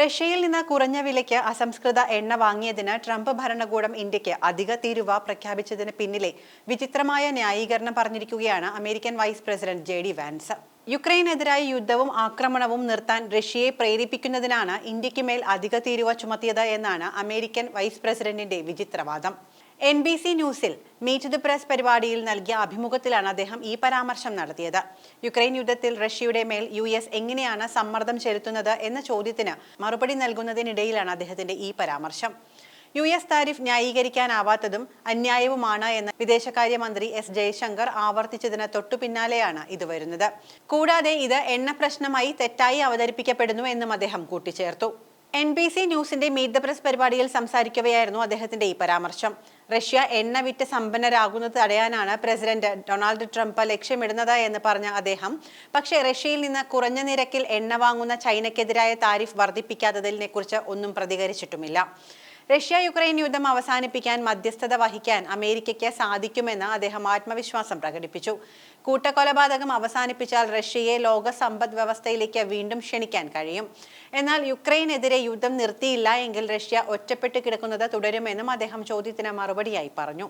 റഷ്യയിൽ നിന്ന് കുറഞ്ഞ വിലയ്ക്ക് അസംസ്കൃത എണ്ണ വാങ്ങിയതിന് ട്രംപ് ഭരണകൂടം ഇന്ത്യയ്ക്ക് അധിക തീരുവ പ്രഖ്യാപിച്ചതിന് പിന്നിലെ വിചിത്രമായ ന്യായീകരണം പറഞ്ഞിരിക്കുകയാണ് American vice president J D Vance. യുക്രൈനെതിരായ യുദ്ധവും ആക്രമണവും നിർത്താൻ റഷ്യയെ പ്രേരിപ്പിക്കുന്നതിനാണ് ഇന്ത്യയ്ക്ക് മേൽ അധിക തീരുവ ചുമത്തിയത് എന്നാണ് അമേരിക്കൻ വൈസ് പ്രസിഡന്റിന്റെ വിചിത്രവാദം. എൻ ബി സി ന്യൂസിൽ മീറ്റ് ദി പ്രസ് പരിപാടിയിൽ നൽകിയ അഭിമുഖത്തിലാണ് അദ്ദേഹം ഈ പരാമർശം നടത്തിയത്. യുക്രൈൻ യുദ്ധത്തിൽ റഷ്യയുടെ മേൽ യു എസ് എങ്ങനെയാണ് സമ്മർദ്ദം ചെലുത്തുന്നത് എന്ന ചോദ്യത്തിന് മറുപടി നൽകുന്നതിനിടയിലാണ് അദ്ദേഹത്തിന്റെ ഈ പരാമർശം. യു എസ് താരിഫ് ന്യായീകരിക്കാനാവാത്തതും അന്യായവുമാണ് എന്ന് വിദേശകാര്യമന്ത്രി എസ് ജയശങ്കർ ആവർത്തിച്ചതിന് തൊട്ടു പിന്നാലെയാണ് ഇത് വരുന്നത്. കൂടാതെ ഇത് എണ്ണ പ്രശ്നമായി തെറ്റായി അവതരിപ്പിക്കപ്പെടുന്നു എന്നും അദ്ദേഹം കൂട്ടിച്ചേർത്തു. എൻ ബി സി ന്യൂസിന്റെ മീറ്റ് ദ പ്രസ് പരിപാടിയിൽ സംസാരിക്കവെയായിരുന്നു അദ്ദേഹത്തിന്റെ ഈ പരാമർശം. റഷ്യ എണ്ണ വിറ്റ് സമ്പന്നരാകുന്നത് തടയാനാണ് പ്രസിഡന്റ് ഡൊണാൾഡ് ട്രംപ് ലക്ഷ്യമിടുന്നത് എന്ന് പറഞ്ഞ അദ്ദേഹം. പക്ഷേ റഷ്യയിൽ നിന്ന് കുറഞ്ഞ നിരക്കിൽ എണ്ണ വാങ്ങുന്ന ചൈനയ്ക്കെതിരായ താരിഫ് വർദ്ധിപ്പിക്കാത്തതിനെ കുറിച്ച് ഒന്നും പ്രതികരിച്ചിട്ടുമില്ല. റഷ്യ യുക്രൈൻ യുദ്ധം അവസാനിപ്പിക്കാൻ മധ്യസ്ഥത വഹിക്കാൻ അമേരിക്കയ്ക്ക് സാധിക്കുമെന്ന് അദ്ദേഹം ആത്മവിശ്വാസം പ്രകടിപ്പിച്ചു. കൂട്ടക്കൊലപാതകം അവസാനിപ്പിച്ചാൽ റഷ്യയെ ലോക സമ്പദ് വ്യവസ്ഥയിലേക്ക് വീണ്ടും ക്ഷണിക്കാൻ കഴിയും. എന്നാൽ യുക്രൈനെതിരെ യുദ്ധം നിർത്തിയില്ല എങ്കിൽ റഷ്യ ഒറ്റപ്പെട്ട് കിടക്കുന്നത് തുടരുമെന്നും അദ്ദേഹം ചോദ്യത്തിന് മറുപടിയായി പറഞ്ഞു.